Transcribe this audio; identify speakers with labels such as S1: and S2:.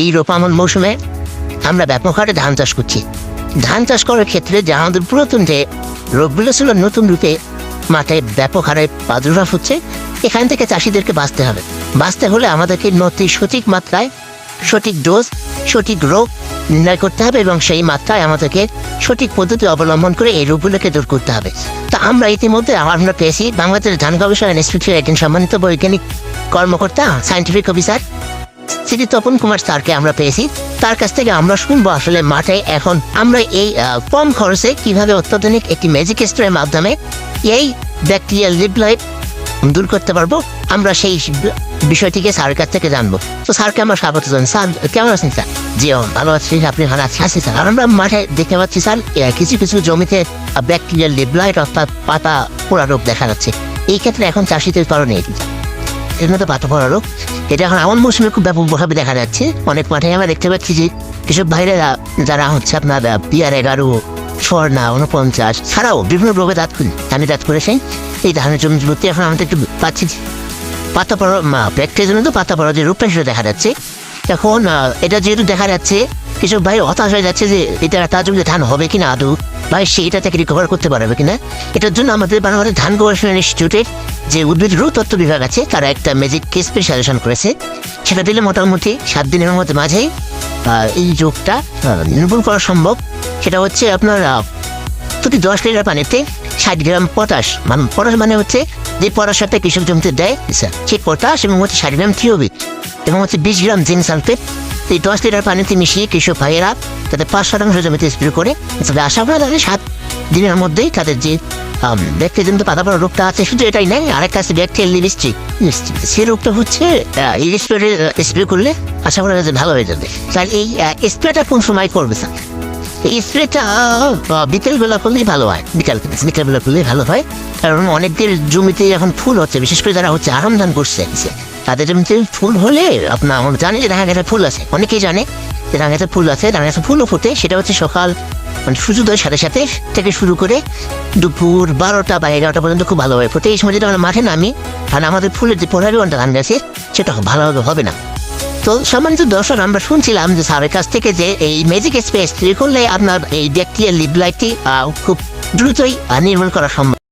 S1: এই রোপামন মৌসুমে আমরা ব্যাপক হারে ধান চাষ করছি। ধান চাষ করার ক্ষেত্রে যে আমাদের পুরাতন যে রোগগুলো ছিল নতুন রূপে মাঠে ব্যাপক হারে প্রাদুর্ভাব হচ্ছে, এখান থেকে চাষিদেরকে বাঁচতে হবে। বাঁচতে হলে আমাদেরকে নথি সঠিক মাত্রায়, সঠিক ডোজ, সঠিক রোগ নির্ণয় করতে হবে এবং সেই মাত্রায় আমাদেরকে সঠিক পদ্ধতি অবলম্বন করে এই রোগগুলোকে দূর করতে হবে। তা আমরা ইতিমধ্যে আমরা পেয়েছি বাংলাদেশ ধান গবেষণা ইনস্টিটিউটের একজন সম্মানিত বৈজ্ঞানিক কর্মকর্তা সায়েন্টিফিক অফিসার শ্রী তপন কুমার স্যারকে আমরা পেয়েছি। তার কাছ থেকে আমরা শুনব আসলে মাঠে এখন আমরা এই কম খরচে কীভাবে অত্যাধুনিক একটি ম্যাজিক স্প্রের মাধ্যমে এই ব্যাকটেরিয়াল লিপলাইট দূর করতে পারব আমরা সেই বিষয়টিকে স্যারের কাছ থেকে জানব। তো স্যারকে আমরা স্বাগত জানাই। স্যার কেমন আছেন স্যার? জি ভালো আছি আপনি ভালো আছেন আছি স্যার। আমরা মাঠে দেখতে পাচ্ছি স্যার কিছু কিছু জমিতে ব্যাকটেরিয়াল লিপলাইট অর্থাৎ পাতা পোড়া রোগ দেখা যাচ্ছে। এই ক্ষেত্রে এখন চাষিদের কারণে এর মধ্যে পাতা রোগ এটা এখন এমন মৌসুমে খুব ব্যাপকভাবে দেখা যাচ্ছে। অনেক মাঠে আমরা দেখতে পাচ্ছি যে কৃষক ভাইরা, যারা হচ্ছে আপনার পিয়ার এগারো, স্বর্ণা উনপঞ্চাশ ছাড়াও বিভিন্ন রোগে দাঁত ধানে দাঁত করেছেন এই ধানের জমিগুলোতে এখন আমাদের একটু পাচ্ছি পাতা পড়া ব্যাকটেরিয়ার জন্য তো পাতা পড়া যে রূপটা সেটা দেখা যাচ্ছে। এখন এটা যেহেতু দেখা যাচ্ছে, কৃষক ভাই হতাশ হয়ে যাচ্ছে যে এটা তার জমিতে ধান হবে কিনা আদৌ। ভাই, সে এটা থেকে রিকভার করতে পারবে কিনা? এটার জন্য আমাদের বাংলাদেশ ধান গবেষণা ইনস্টিটিউটের যে উদ্ভিদ রোগ তত্ত্ব বিভাগ আছে, তারা একটা ম্যাজিক কেসপের সাজেশন করেছে। সেটা দিলে মোটামুটি সাত দিনের মধ্যে মাঝেই এই রোগটা নির্মূল করা সম্ভব। সেটা হচ্ছে আপনার প্রতি দশ লিটার পানিতে ষাট গ্রাম পটাশ মানে পটাশ মানে হচ্ছে যে পটাশটা কৃষক জমিতে দেয় সেই পটাশ এবং হচ্ছে ষাট গ্রাম থিওবিট এবং হচ্ছে বিশ গ্রাম জিঙ্ক সালফেট। এই দশ লিটার পানিতে মিশিয়ে কৃষক ভাইয়েরা তাদের পাঁচ শতাংশ জমিতে স্প্রে করে তবে আশা করা যায় সাত দিনের মধ্যেই তাদের যে জমিতে পাতা পড়া রোগটা আছে, শুধু এটাই নেই আরেক কাছে ব্যাকটেরিয়াল লিস্ট্রি সেই রোগটা হচ্ছে স্প্রে স্প্রে করলে আশা করা যায় যে ভালো হয়ে যাবে। তাহলে এই স্প্রেটা কোন সময় করবে স্যার? এই স্প্রেটা বিকেল বেলা করলেই ভালো হয়। বিকাল বিকেল বেলা করলেই ভালো হয়। কারণ অনেকদের জমিতে এখন ফুল হচ্ছে, বিশেষ করে যারা হচ্ছে আরাম ধান করছে, তাদের জমিতে ফুল হলে আপনার জানে যে ধান গাছে ফুল আছে, অনেকেই জানে। ধান ফুল আছে গাছে ফুলও ফোটে সেটা হচ্ছে সকাল মানে সূর্যোদয়ের সাথে সাথে থেকে শুরু করে দুপুর বারোটা বা এগারোটা পর্যন্ত খুব ভালোভাবে ফোটে। এই সময় যদি আমরা মাঠে নামি তাহলে আমাদের ফুলের যে পনেরো ঘণ্টা ধান গাছে সেটা ভালোভাবে হবে না। তো সম্মানিত দর্শক আমরা শুনছিলাম যে স্যারের কাছ থেকে যে এই ম্যাজিক স্পেস তৈরি করলে আপনার এই ব্যাকটেরিয়াল লিবলাইটটি খুব দ্রুতই আহ, নির্মূল করা সম্ভব।